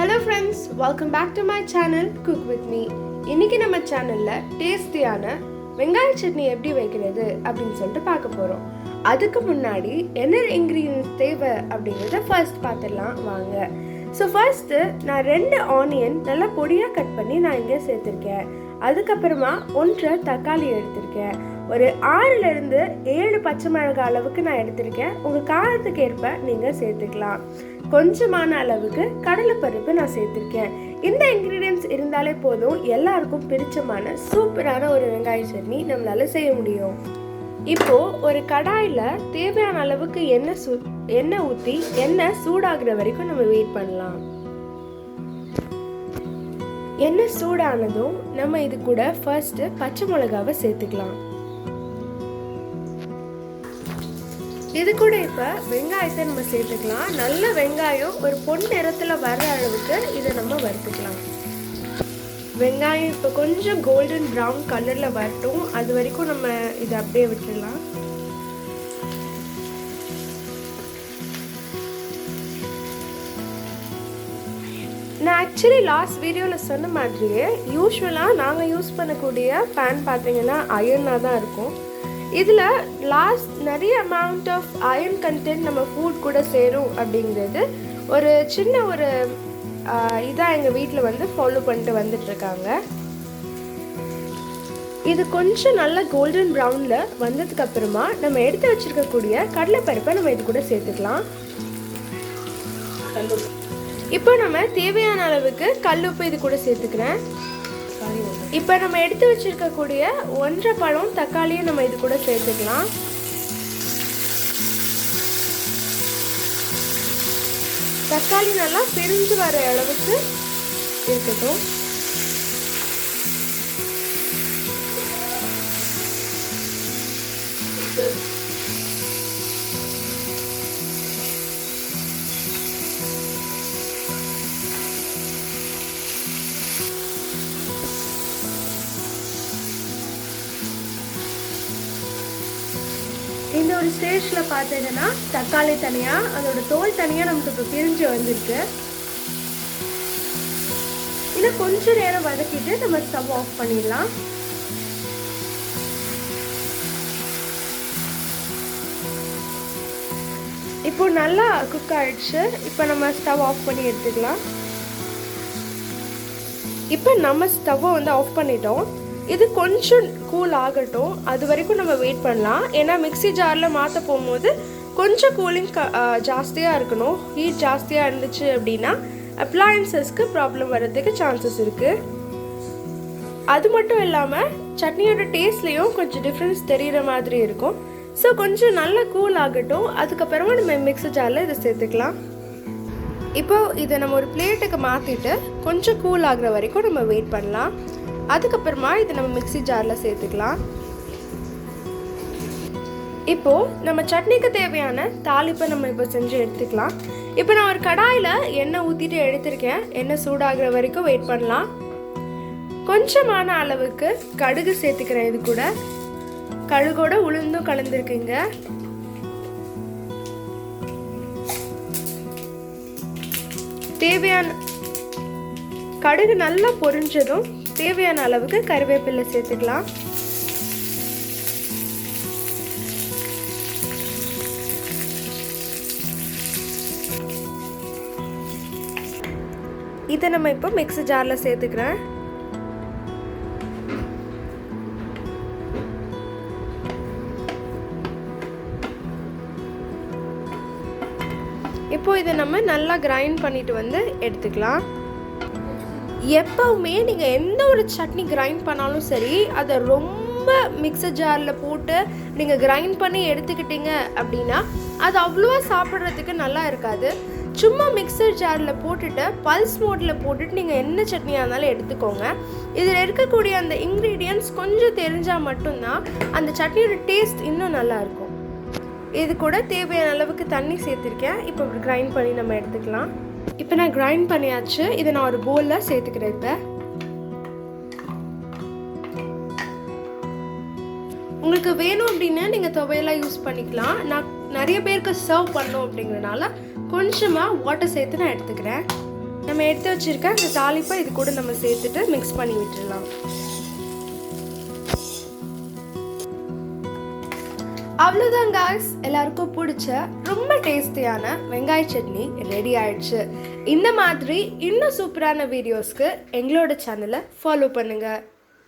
Hello friends welcome back to my channel cook with me இன்னைக்கு நம்ம சேனலில் டேஸ்டியான வெங்காய சட்னி எப்படி வைக்கிறது அப்படின்னு சொல்லிட்டு பார்க்க போகிறோம் அதுக்கு முன்னாடி என்ன இன்க்ரீடியன்ஸ் தேவை அப்படிங்கிறத ஃபர்ஸ்ட் பார்த்துடலாம் வாங்க. ஸோ ஃபர்ஸ்ட்டு நான் ரெண்டு ஆனியன் நல்லா பொடியாக கட் பண்ணி நான் இங்கே சேர்த்துருக்கேன். அதுக்கப்புறமா ஒன்றரை தக்காளி எடுத்திருக்கேன். ஒரு ஆறுலேருந்து ஏழு பச்சை மிளகாய் அளவுக்கு நான் எடுத்திருக்கேன். உங்கள் காரத்துக்கு ஏற்ப நீங்கள் சேர்த்துக்கலாம். கொஞ்சமான அளவுக்கு கடலைப்பருப்பு நான் சேர்த்துருக்கேன். இந்த இன்க்ரீடியன்ஸ் இருந்தாலே போதும். எல்லாருக்கும் பிடிச்சமான சூப்பரான ஒரு வெங்காய சட்னி நம்மளால செய்ய முடியும். இப்போ ஒரு கடாயில் தேவையான அளவுக்கு எண்ணெய் சூ எண்ணெய் ஊற்றி எண்ணெய் சூடாகிற வரைக்கும் நம்ம வெயிட் பண்ணலாம். எண்ணெய் சூடானதும் நம்ம இது கூட ஃபர்ஸ்ட் பச்சை மிளகாவை சேர்த்துக்கலாம். இது கூட இப்போ வெங்காயத்தை நம்ம சேர்த்துக்கலாம். நல்ல வெங்காயம் ஒரு பொன் நிறத்தில் வர்ற அளவுக்கு இதை நம்ம வறுத்துக்கலாம். வெங்காயம் இப்போ கொஞ்சம் கோல்டன் ப்ரௌன் கலரில் வரட்டும். அது வரைக்கும் நம்ம இதை அப்படியே விட்டுடலாம். நான் ஆக்சுவலி லாஸ்ட் வீடியோவில் சொன்ன மாதிரியே யூஸ்வலாக நாங்கள் யூஸ் பண்ணக்கூடிய பேன் பார்த்தீங்கன்னா அயர்னாக தான் இருக்கும். இதில் லாஸ்ட் நிறைய அமௌண்ட் ஆஃப் அயர்ன் கண்டென்ட் நம்ம ஃபுட் கூட சேரும் அப்படிங்கிறது ஒரு சின்ன ஒரு இதாக எங்கள் வீட்டில் வந்து ஃபாலோ பண்ணிட்டு வந்துட்டுருக்காங்க. இது கொஞ்சம் நல்ல கோல்டன் ப்ரௌனில் வந்ததுக்கு அப்புறமா நம்ம எடுத்து வச்சிருக்கக்கூடிய கடலைப்பருப்பை நம்ம இது கூட சேர்த்துக்கலாம். இப்போ நம்ம தேவையான அளவுக்கு கல்லுப்பு இது கூட சேர்த்துக்கிறேன். இப்போ நம்ம எடுத்து வச்சிருக்கக்கூடிய ஒன்றரை பழம் தக்காளியும் நம்ம இது கூட சேர்த்துக்கலாம். தக்காளி நல்லா பிரிஞ்சு வர அளவுக்கு இருக்கட்டும். இந்த ஒரு ஸ்டேஜில் பார்த்தீங்கன்னா தக்காளி தனியாக அதோட தோல் தனியாக நமக்கு இப்போ பிரிஞ்சு வந்திருக்கு. இதை கொஞ்ச நேரம் வதக்கிட்டு நம்ம ஸ்டவ் ஆஃப் பண்ணிடலாம். இப்போ நல்லா குக் ஆயிடுச்சு. இப்போ நம்ம ஸ்டவ் ஆஃப் பண்ணி எடுத்துக்கலாம். இப்போ நம்ம ஸ்டவ்வை வந்து ஆஃப் பண்ணிட்டோம். இது கொஞ்சம் கூல் ஆகட்டும். அது வரைக்கும் நம்ம வெயிட் பண்ணலாம். ஏன்னா மிக்சி ஜாரில் மாற்ற போகும்போது கொஞ்சம் கூலிங் க ஜாஸ்தியாக இருக்கணும். ஹீட் ஜாஸ்தியாக இருந்துச்சு அப்படின்னா அப்ளையன்சஸ்க்கு ப்ராப்ளம் வர்றதுக்கு சான்சஸ் இருக்குது அது மட்டும் இல்லாமல் சட்னியோட டேஸ்ட்லேயும் கொஞ்சம் டிஃப்ரென்ஸ் தெரிகிற மாதிரி இருக்கும். ஸோ கொஞ்சம் நல்லா கூல் ஆகட்டும். அதுக்கப்புறமா நம்ம மிக்ஸி ஜாரில் இதை சேர்த்துக்கலாம். இப்போ இதை நம்ம ஒரு பிளேட்டுக்கு மாற்றிட்டு கொஞ்சம் கூல் ஆகிற வரைக்கும் நம்ம வெயிட் பண்ணலாம். அதுக்கப்புறமா இதை நம்ம மிக்ஸி ஜாரில் சேர்த்துக்கலாம். இப்போது நம்ம சட்னிக்கு தேவையான தாளிப்பை நம்ம இப்போ செஞ்சு எடுத்துக்கலாம். இப்போ நான் ஒரு கடாயில் எண்ணெய் ஊற்றிட்டு எடுத்திருக்கேன். எண்ணெய் சூடாகிற வரைக்கும் வெயிட் பண்ணலாம். கொஞ்சமான அளவுக்கு கடுகு சேர்த்துக்கிறேன் இது கூட. கடுகோட உளுந்தும் கலந்துருக்குங்க. தேவையான கடுகு நல்லா பொரிஞ்சதும் தேவையான அளவுக்கு கருவேப்பிலை சேர்த்துக்கலாம். இதை நம்ம இப்போ மிக்ஸி ஜாரில் சேர்த்துக்கிறேன். இப்போ இதை நம்ம நல்லா கிரைண்ட் பண்ணிட்டு வந்து எடுத்துக்கலாம். எப்போவுமே நீங்கள் எந்த ஒரு சட்னி கிரைண்ட் பண்ணாலும் சரி அதை ரொம்ப மிக்சர் ஜாரில் போட்டு நீங்கள் கிரைண்ட் பண்ணி எடுத்துக்கிட்டீங்க அப்படின்னா அது அவ்வளோவா சாப்பிட்றதுக்கு நல்லா இருக்காது. சும்மா மிக்சர் ஜாரில் போட்டுட்டு பல்ஸ் மோட்டில் போட்டுட்டு நீங்கள் என்ன சட்னியாக இருந்தாலும் எடுத்துக்கோங்க. இதில் இருக்கக்கூடிய அந்த இன்க்ரீடியன்ஸ் கொஞ்சம் தெரிஞ்சால் மட்டும்தான் அந்த சட்னியோட டேஸ்ட் இன்னும் நல்லாயிருக்கும் இது கூட தேவையான அளவுக்கு தண்ணி சேர்த்துருக்கேன். இப்போ கிரைண்ட் பண்ணி நம்ம எடுத்துக்கலாம். இப்போ நான் கிரைண்ட் பண்ணியாச்சு. இதை நான் ஒரு போலில் சேர்த்துக்கிறேன் இப்போ. உங்களுக்கு வேணும் அப்படின்னா நீங்கள் துவையெல்லாம் யூஸ் பண்ணிக்கலாம். நான் நிறைய பேருக்கு சர்வ் பண்ணோம் அப்படிங்கிறனால கொஞ்சமாக வாட்டர் சேர்த்து நான் எடுத்துக்கிறேன். நம்ம எடுத்து வச்சுருக்க இந்த தாளிப்பை இது கூட நம்ம சேர்த்துட்டு மிக்ஸ் பண்ணி விட்டுடலாம். அவ்வளோதான் காய்ஸ் எல்லாருக்கும் பிடிச்ச ரொம்ப டேஸ்டியான வெங்காய சட்னி ரெடி ஆயிடுச்சு. இந்த மாதிரி இன்னும் சூப்பரான வீடியோஸ்க்கு எங்களோட சேனலை ஃபாலோ பண்ணுங்கள்